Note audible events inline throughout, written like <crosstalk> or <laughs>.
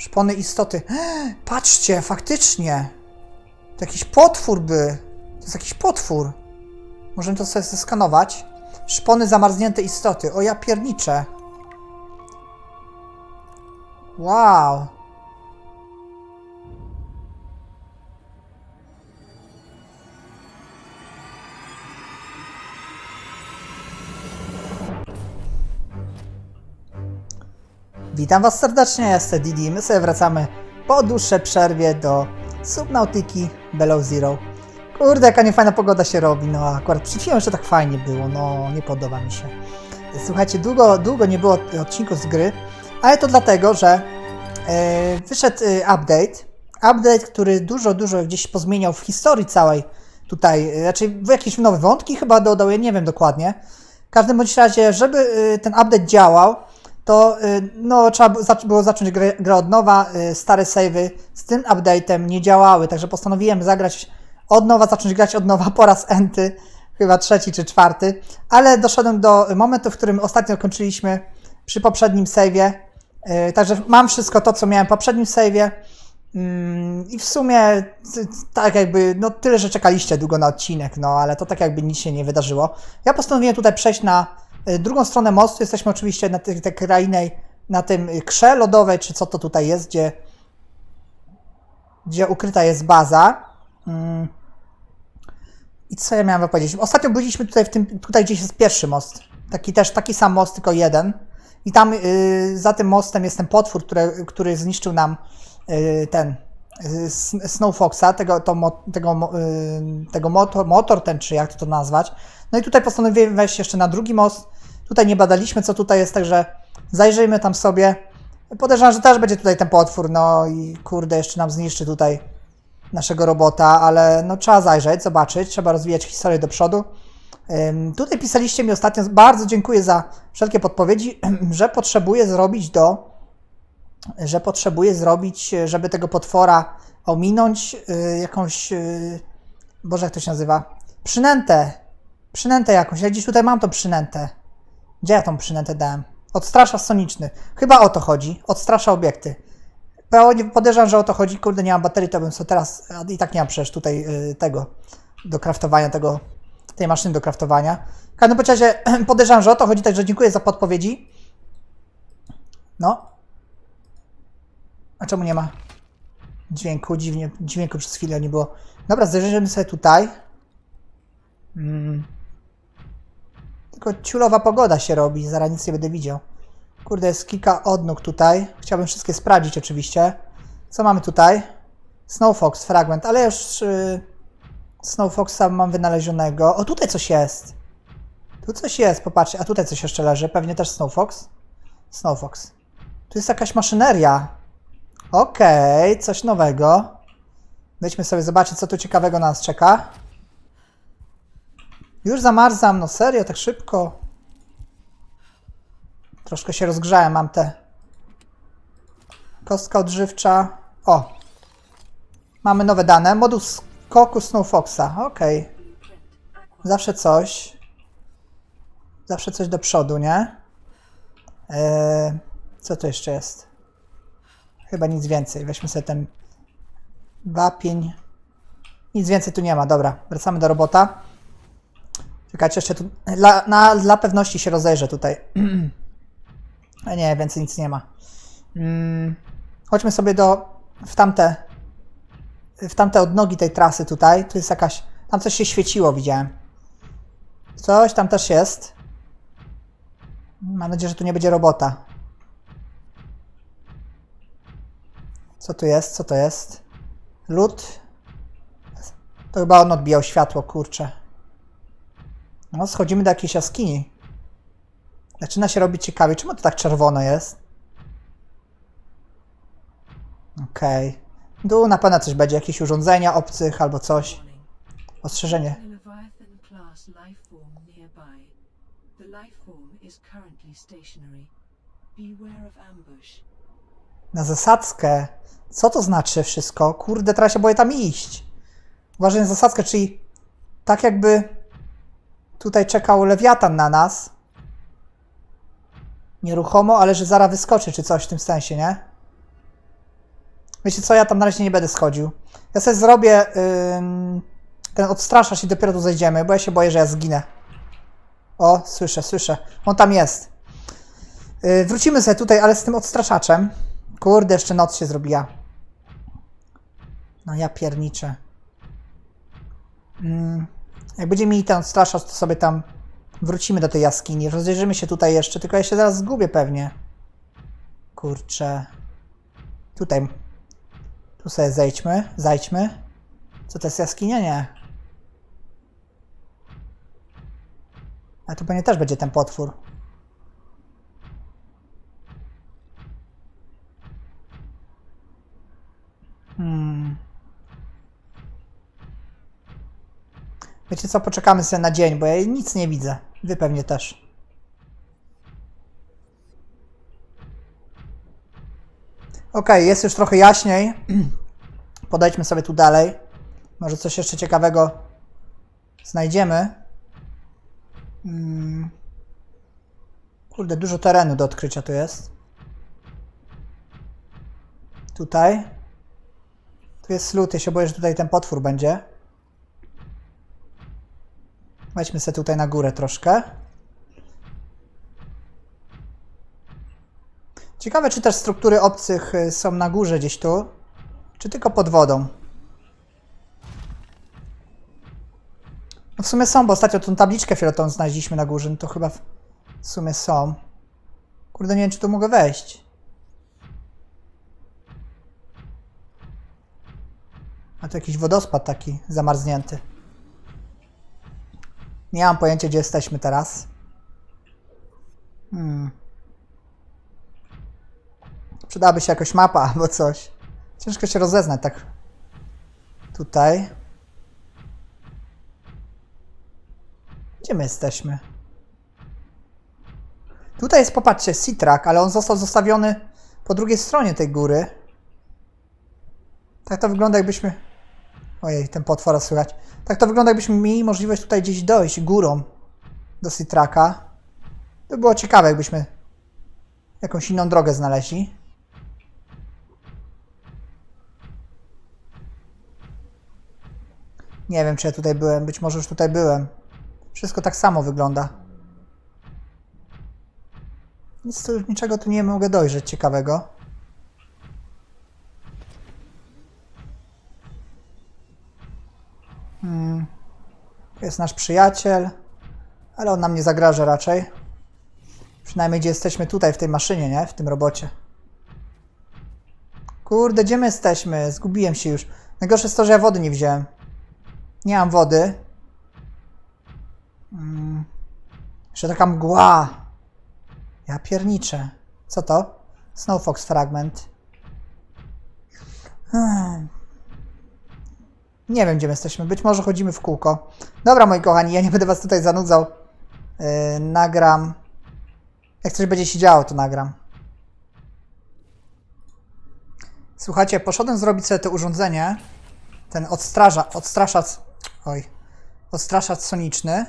Szpony istoty. <gasps> Patrzcie, faktycznie. To jakiś potwór by. To jest jakiś potwór. Możemy to sobie zeskanować. Szpony zamarznięte istoty. O ja pierniczę. Wow. Witam Was serdecznie, jestem Didi. My sobie wracamy po dłuższej przerwie do Subnautyki Below Zero. Kurde, jaka niefajna pogoda się robi. No, akurat przed chwilą jeszcze tak fajnie było. No, nie podoba mi się. Słuchajcie, długo, długo nie było odcinków z gry, ale to dlatego, że e, wyszedł e, update. Update, który dużo, dużo gdzieś pozmieniał w historii całej tutaj. e, Raczej jakieś nowe wątki chyba dodał, ja nie wiem dokładnie. W każdym bądź razie, żeby ten update działał, to y, no, trzeba było zac- było zacząć grę, grę od nowa. y, Stare savey z tym update'em nie działały, także postanowiłem zagrać od nowa, zacząć grać od nowa po raz enty, chyba trzeci czy czwarty, ale doszedłem do momentu, w którym ostatnio kończyliśmy przy poprzednim save'ie. y, Także mam wszystko to, co miałem w poprzednim save'ie. Mm, I w sumie tak jakby, no tyle, że czekaliście długo na odcinek, no ale to tak jakby nic się nie wydarzyło. Ja postanowiłem tutaj przejść na drugą stronę mostu. Jesteśmy oczywiście na tej, tej krainej, na tym y, krze lodowej, czy co to tutaj jest, gdzie, gdzie ukryta jest baza. Mm. I co ja miałem powiedzieć? Ostatnio byliśmy tutaj, w tym, tutaj gdzieś jest pierwszy most. Taki też, taki sam most, tylko jeden. I tam y, za tym mostem jest ten potwór, który, który zniszczył nam y, ten y, Snow Foxa, tego, to, tego, tego motor, motor ten, czy jak to nazwać. No i tutaj postanowiłem wejść jeszcze na drugi most. Tutaj nie badaliśmy, co tutaj jest, także zajrzyjmy tam sobie. Podejrzewam, że też będzie tutaj ten potwór, no i kurde, jeszcze nam zniszczy tutaj naszego robota, ale no trzeba zajrzeć, zobaczyć, trzeba rozwijać historię do przodu. Tutaj pisaliście mi ostatnio, bardzo dziękuję za wszelkie podpowiedzi, <clears throat> że potrzebuję zrobić do, że potrzebuję zrobić, żeby tego potwora ominąć, y, jakąś, y, Boże, jak to się nazywa? Przynętę. Przynętę jakąś. Ja gdzieś tutaj mam tą przynętę. Gdzie ja tą przynętę dałem? Odstraszacz soniczny. Chyba o to chodzi. Odstrasza obiekty. Podejrzewam, że o to chodzi. Kurde, nie mam baterii, to bym sobie teraz... I tak nie mam przecież tutaj y, tego do kraftowania, tego, tej maszyny do kraftowania. W każdym razie <clears throat> podejrzewam, że o to chodzi, także dziękuję za podpowiedzi. No. A czemu nie ma dźwięku? Dziwnie, dźwięku przez chwilę nie było. Dobra, zajrzyjmy sobie tutaj. Mm. Tylko ciulowa pogoda się robi, zaraz nic nie będę widział. Kurde, jest kilka odnóg tutaj. Chciałbym wszystkie sprawdzić oczywiście. Co mamy tutaj? Snow Fox, fragment, ale już yy, Snow Foxa mam wynalezionego. O, tutaj coś jest. Tu coś jest, popatrzcie. A tutaj coś jeszcze leży. Pewnie też Snow Fox. Snow Fox. Tu jest jakaś maszyneria. Okej, coś nowego. Wejdźmy sobie zobaczyć, co tu ciekawego na nas czeka. Już zamarzam, no serio, tak szybko. Troszkę się rozgrzałem, mam te. Kostka odżywcza. O! Mamy nowe dane. Moduł skoku Snow Foxa. Okej. Zawsze coś. Zawsze coś do przodu, nie? Eee, co to jeszcze jest? Chyba nic więcej. Weźmy sobie ten wapień. Nic więcej tu nie ma. Dobra, wracamy do robota. Czekajcie, jeszcze tu. Dla, na, dla pewności się rozejrzę tutaj. <clears throat> Nie, więcej nic nie ma. Mm, chodźmy sobie do. w tamte. w tamte odnogi tej trasy tutaj. Tu jest jakaś. Tam coś się świeciło, widziałem. Coś tam też jest. Mam nadzieję, że tu nie będzie robota. Co tu jest? Co to jest? Lód. To chyba on odbijał światło, kurczę. No, schodzimy do jakiejś jaskini. Zaczyna się robić ciekawie. Czemu to tak czerwono jest? Okej. Tu na pewno coś będzie, jakieś urządzenia obcych albo coś. Ostrzeżenie. Na zasadzkę. Co to znaczy wszystko? Kurde, teraz się boję tam iść. Uważaj na zasadzkę, czyli tak jakby tutaj czekał lewiatan na nas. Nieruchomo, ale że zaraz wyskoczy, czy coś w tym sensie, nie? Wiecie co, ja tam na razie nie będę schodził. Ja sobie zrobię ym, ten odstraszacz i dopiero tu zejdziemy, bo ja się boję, że ja zginę. O, słyszę, słyszę. On tam jest. Yy, wrócimy sobie tutaj, ale z tym odstraszaczem. Kurde, jeszcze noc się zrobiła. No ja pierniczę. Mm, jak będziemy mieli ten odstraszacz, to sobie tam wrócimy do tej jaskini. Rozejrzymy się tutaj jeszcze, tylko ja się zaraz zgubię pewnie. Kurczę. Tutaj. Tu sobie zejdźmy, zajdźmy. Co to jest jaskinia? Nie. A tu pewnie też będzie ten potwór. Hmm. Wiecie co, poczekamy sobie na dzień, bo ja nic nie widzę. Wy pewnie też. Okej, jest już trochę jaśniej. <clears throat> Podejdźmy sobie tu dalej. Może coś jeszcze ciekawego znajdziemy. Mm. Kurde, dużo terenu do odkrycia tu jest. Tutaj. Tu jest lód, ja się boję, że tutaj ten potwór będzie. Wejdźmy sobie tutaj na górę troszkę. Ciekawe, czy też struktury obcych y, są na górze gdzieś tu, czy tylko pod wodą. No w sumie są, bo ostatnio tą tabliczkę fioletową znaleźliśmy na górze, no to chyba w sumie są. Kurde, nie wiem, czy tu mogę wejść. A to jakiś wodospad taki zamarznięty. Nie mam pojęcia, gdzie jesteśmy teraz. Hmm. Przydałaby się jakaś mapa <laughs> albo coś. Ciężko się rozeznać tak. Tutaj. Gdzie my jesteśmy? Tutaj jest, popatrzcie, Sitrak, ale on został zostawiony po drugiej stronie tej góry. Tak to wygląda, jakbyśmy. Ojej, ten potwora słychać. Tak to wygląda, jakbyśmy mieli możliwość tutaj gdzieś dojść górą do Sitraka. To by było ciekawe, jakbyśmy jakąś inną drogę znaleźli. Nie wiem, czy ja tutaj byłem. Być może już tutaj byłem. Wszystko tak samo wygląda. Nic tu, niczego tu nie mogę dojrzeć ciekawego. Hmm. Tu jest nasz przyjaciel, ale on nam nie zagraża raczej. Przynajmniej gdzie jesteśmy tutaj w tej maszynie, nie? W tym robocie. Kurde, gdzie my jesteśmy? Zgubiłem się już. Najgorsze jest to, że ja wody nie wziąłem. Nie mam wody. Mm. Jeszcze taka mgła. Ja pierniczę. Co to? Snowfox fragment. Hmm. Nie wiem, gdzie my jesteśmy. Być może chodzimy w kółko. Dobra, moi kochani, ja nie będę was tutaj zanudzał. Yy, nagram. Jak coś będzie się działo, to nagram. Słuchajcie, poszedłem zrobić sobie to urządzenie. Ten odstraża, odstraszacz. Oj. Odstraszacz soniczny.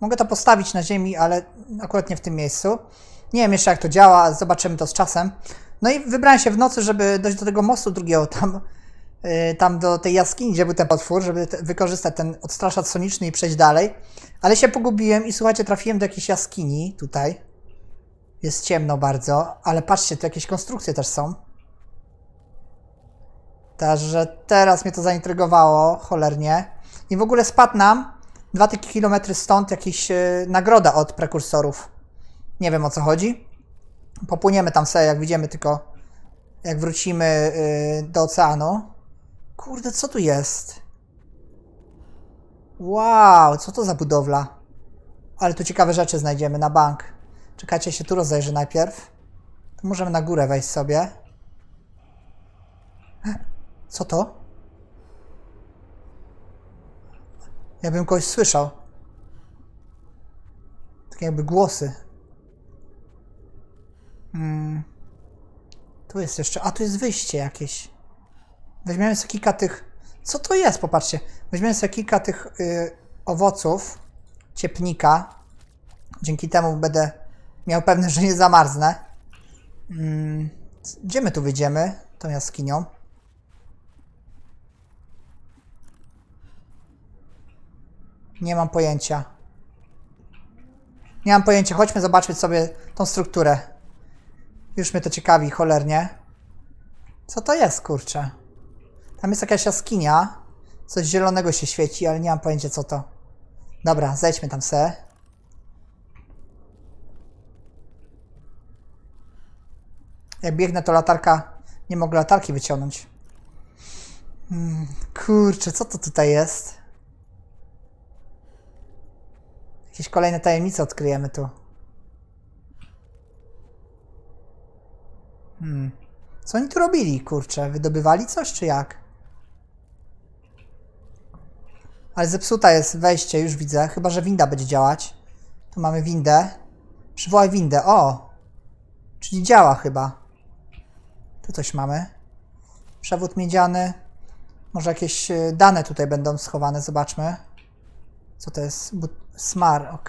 Mogę to postawić na ziemi, ale akurat nie w tym miejscu. Nie wiem jeszcze jak to działa, zobaczymy to z czasem. No i wybrałem się w nocy, żeby dojść do tego mostu drugiego tam, tam do tej jaskini, gdzie był ten potwór, żeby wykorzystać ten odstraszacz soniczny i przejść dalej. Ale się pogubiłem i słuchajcie, trafiłem do jakiejś jaskini tutaj. Jest ciemno bardzo, ale patrzcie, tu jakieś konstrukcje też są. Także teraz mnie to zaintrygowało cholernie. I w ogóle spadł nam dwa takie kilometry stąd jakiś yy, nagroda od prekursorów. Nie wiem o co chodzi. Popłyniemy tam sobie, jak widzimy, tylko jak wrócimy yy, do oceanu. Kurde, co tu jest? Wow, co to za budowla? Ale tu ciekawe rzeczy znajdziemy na bank. Czekajcie, się tu rozejrzę najpierw. Możemy na górę wejść sobie. Co to? Ja bym kogoś słyszał. Takie jakby głosy. Hmm. Tu jest jeszcze. A tu jest wyjście jakieś weźmiemy sobie kilka tych, co to jest, popatrzcie, weźmiemy sobie kilka tych y, owoców, ciepnika, dzięki temu będę miał pewność, że nie zamarznę. Mm, gdzie my tu wyjdziemy? Tą jaskinią. Nie mam pojęcia. Nie mam pojęcia. Chodźmy zobaczyć sobie tą strukturę. Już mnie to ciekawi cholernie. Co to jest, kurczę? Tam jest jakaś jaskinia. Coś zielonego się świeci, ale nie mam pojęcia co to. Dobra, zejdźmy tam se. Jak biegnę, to latarka... Nie mogę latarki wyciągnąć. Hmm, kurczę, co to tutaj jest? Jakieś kolejne tajemnice odkryjemy tu. Hmm. Co oni tu robili, kurczę? Wydobywali coś, czy jak? Ale zepsuta jest wejście, już widzę. Chyba, że winda będzie działać. Tu mamy windę. Przywołaj windę. O! Czyli działa chyba. Tu coś mamy. Przewód miedziany. Może jakieś y, dane tutaj będą schowane. Zobaczmy. Co to jest? But- Smar, ok.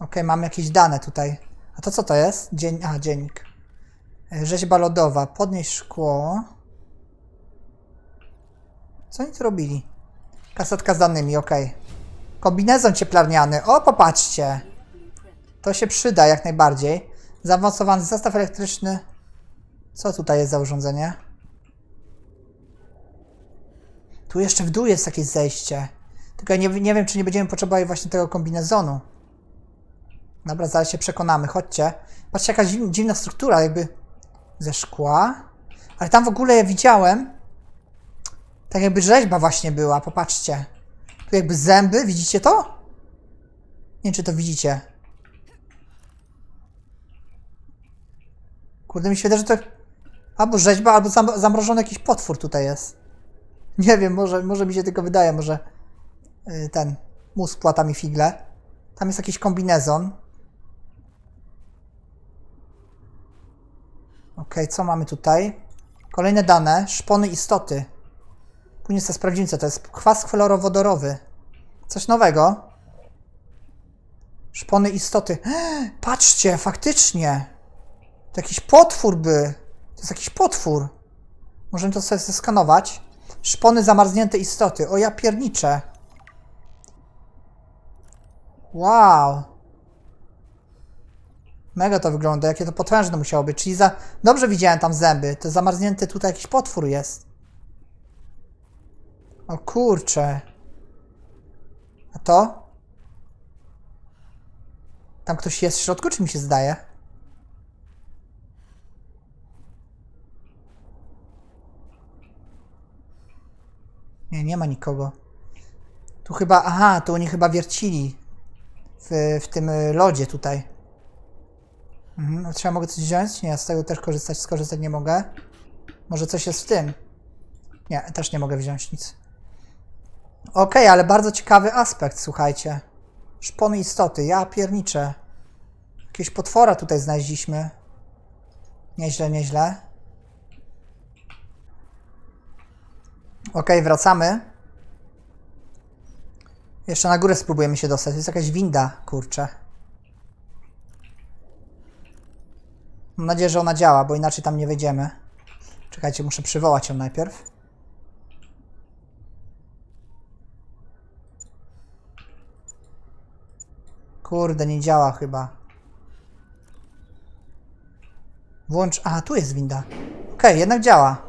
Ok, mamy jakieś dane tutaj. A to co to jest? Dzień, a, dziennik. Y, Rzeźba lodowa. Podnieść szkło. Co oni tu robili? Kasetka z danymi, ok. Kombinezon cieplarniany. O, popatrzcie. To się przyda jak najbardziej. Zaawansowany zestaw elektryczny. Co tutaj jest za urządzenie? Tu jeszcze w dół jest jakieś zejście. Tylko ja nie, nie wiem, czy nie będziemy potrzebować właśnie tego kombinezonu. Dobra, zaraz się przekonamy. Chodźcie. Patrzcie, dziw- dziwna struktura, jakby ze szkła. Ale tam w ogóle ja widziałem, tak jakby rzeźba właśnie była. Popatrzcie. Tu jakby zęby, widzicie to? Nie wiem, czy to widzicie. Kurde, mi się wydaje, że to albo rzeźba, albo zam zamrożony jakiś potwór tutaj jest. Nie wiem, może, może mi się tylko wydaje, może y, ten mózg płata mi figle. Tam jest jakiś kombinezon. Ok, co mamy tutaj? Kolejne dane. Szpony istoty. Później sobie sprawdzimy, co to jest. Kwas chlorowodorowy. Coś nowego. Szpony istoty. <gasps> Patrzcie, faktycznie. To jakiś potwór by. To jest jakiś potwór. Możemy to sobie zeskanować. Szpony zamarznięte istoty. O ja pierniczę. Wow. Mega to wygląda, jakie to potężne musiało być. Czyli za... Dobrze widziałem tam zęby. To zamarznięty tutaj jakiś potwór jest. O kurcze. A to? Tam ktoś jest w środku, czy mi się zdaje? Nie, nie ma nikogo. Tu chyba, aha, tu oni chyba wiercili w, w tym lodzie tutaj. Mhm, czy ja mogę coś wziąć? Nie, z tego też korzystać, skorzystać nie mogę. Może coś jest w tym? Nie, też nie mogę wziąć nic. Okej, ale bardzo ciekawy aspekt, słuchajcie. Szpony istoty, ja pierniczę. Jakiegoś potwora tutaj znaleźliśmy. Nieźle, nieźle. Okej, wracamy. Jeszcze na górę spróbujemy się dostać. Jest jakaś winda, kurczę. Mam nadzieję, że ona działa, bo inaczej tam nie wejdziemy. Czekajcie, muszę przywołać ją najpierw. Kurde, nie działa chyba. Włącz. Aha, tu jest winda. Okej, jednak działa.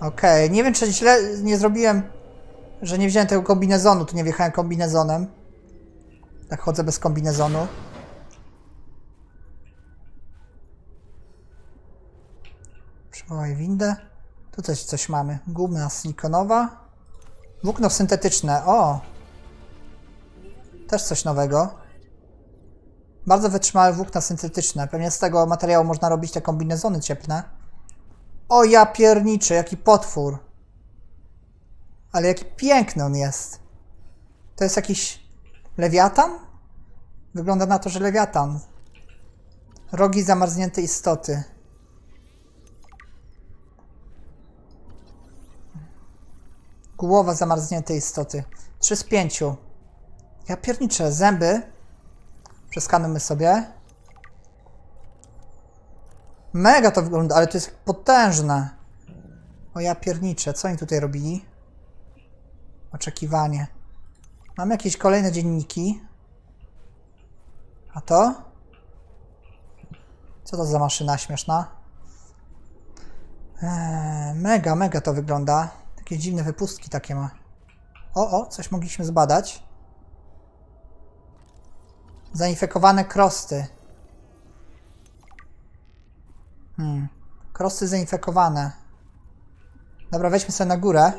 Okej, nie wiem, czy źle nie zrobiłem, że nie wziąłem tego kombinezonu. Tu nie wjechałem kombinezonem. Tak chodzę bez kombinezonu. Przywołaj windę. Tu coś, coś mamy. Gumna silikonowa. Włókno syntetyczne. O! Też coś nowego. Bardzo wytrzymałe włókna syntetyczne. Pewnie z tego materiału można robić te kombinezony cieplne. O ja pierniczy, jaki potwór. Ale jaki piękny on jest. To jest jakiś lewiatan? Wygląda na to, że lewiatan. Rogi zamarznięte istoty. Głowa zamarzniętej istoty. 3 z 5. Ja pierniczę, zęby. Przeskanujmy sobie. Mega to wygląda, ale to jest potężne. O ja pierniczę, co oni tutaj robili? Oczekiwanie. Mam jakieś kolejne dzienniki. A to? Co to za maszyna śmieszna? Eee, mega, mega to wygląda. Takie dziwne wypustki takie ma. O, o, coś mogliśmy zbadać. Zainfekowane krosty. Hmm. Krosty zainfekowane. Dobra, weźmy sobie na górę.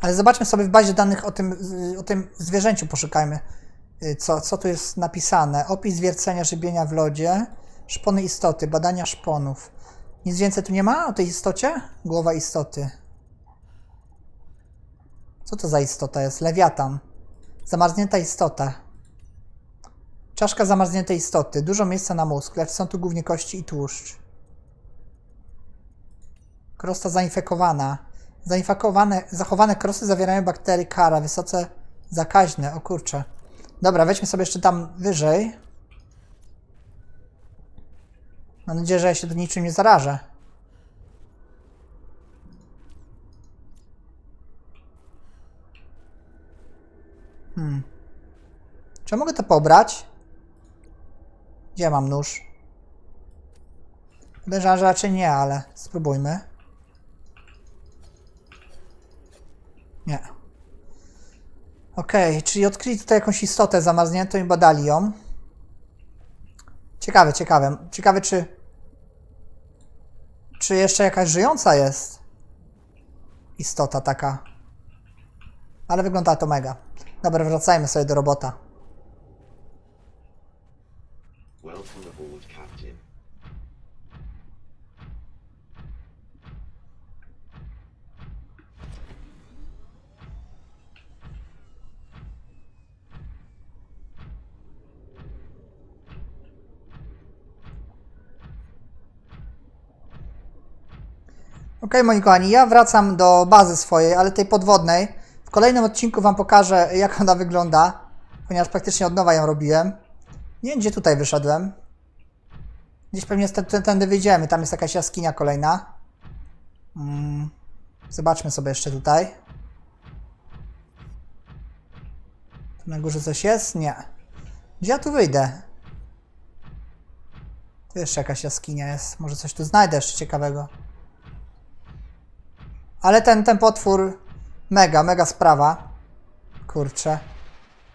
Ale zobaczmy sobie w bazie danych o tym, o tym zwierzęciu, poszukajmy. Y, Co, co tu jest napisane? Opis wiercenia żybienia w lodzie, szpony istoty, badania szponów. Nic więcej tu nie ma o tej istocie? Głowa istoty. Co to za istota jest? Lewiatan. Zamarznięta istota. Czaszka zamarzniętej istoty. Dużo miejsca na mózg, lecz są tu głównie kości i tłuszcz. Krosta zainfekowana. Zainfekowane, zachowane krosy zawierają bakterie kara, wysoce zakaźne. O kurcze. Dobra, weźmy sobie jeszcze tam wyżej. Mam nadzieję, że ja się tu niczym nie zarażę. Hmm. Czy ja mogę to pobrać? Gdzie mam nóż? Podejrzewam, że raczej nie, ale spróbujmy. Nie. Okej, czyli odkryli tutaj jakąś istotę zamarzniętą i badali ją. Ciekawe, ciekawe. Ciekawe, czy. Czy jeszcze jakaś żyjąca jest istota taka. Ale wygląda to mega. Dobra, wracajmy sobie do robota. Welcome aboard, Captain. Okej, moi kochani, ja wracam do bazy swojej, ale tej podwodnej. W kolejnym odcinku Wam pokażę, jak ona wygląda, ponieważ praktycznie od nowa ją robiłem. Nie wiem, gdzie tutaj wyszedłem. Gdzieś pewnie tędy wyjdziemy, tam jest jakaś jaskinia kolejna. Mm. Zobaczmy sobie jeszcze tutaj. Tu na górze coś jest? Nie. Gdzie ja tu wyjdę? Tu jeszcze jakaś jaskinia jest. Może coś tu znajdę jeszcze ciekawego. Ale ten, ten potwór, mega, mega sprawa. Kurczę.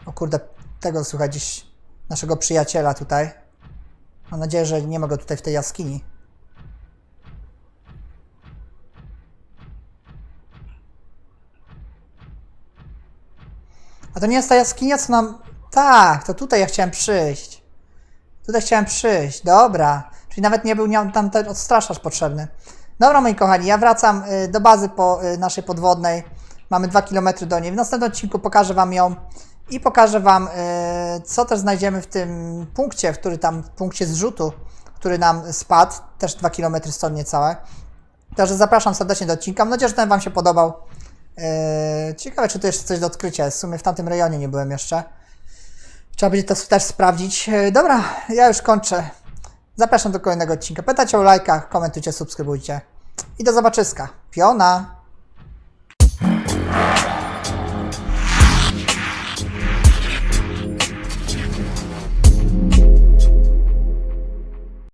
O kurde, tego słychać dziś naszego przyjaciela tutaj. Mam nadzieję, że nie ma go tutaj w tej jaskini. A to nie jest ta jaskinia, co nam... Tak, to tutaj ja chciałem przyjść. Tutaj chciałem przyjść, dobra. Czyli nawet nie był tam ten odstraszacz potrzebny. Dobra, moi kochani, ja wracam y, do bazy po y, naszej podwodnej. Mamy 2 km do niej. W następnym odcinku pokażę Wam ją i pokażę Wam, y, co też znajdziemy w tym punkcie, który tam, punkcie zrzutu, który nam spadł. Też 2 km stąd niecałe. Także zapraszam serdecznie do odcinka. Mam nadzieję, że ten Wam się podobał. Yy, ciekawe, czy tu jeszcze coś do odkrycia. W sumie w tamtym rejonie nie byłem jeszcze. Trzeba będzie to też sprawdzić. Yy, Dobra, ja już kończę. Zapraszam do kolejnego odcinka. Pytajcie o lajkach, komentujcie, subskrybujcie. I do zobaczyska. Piona! Bye.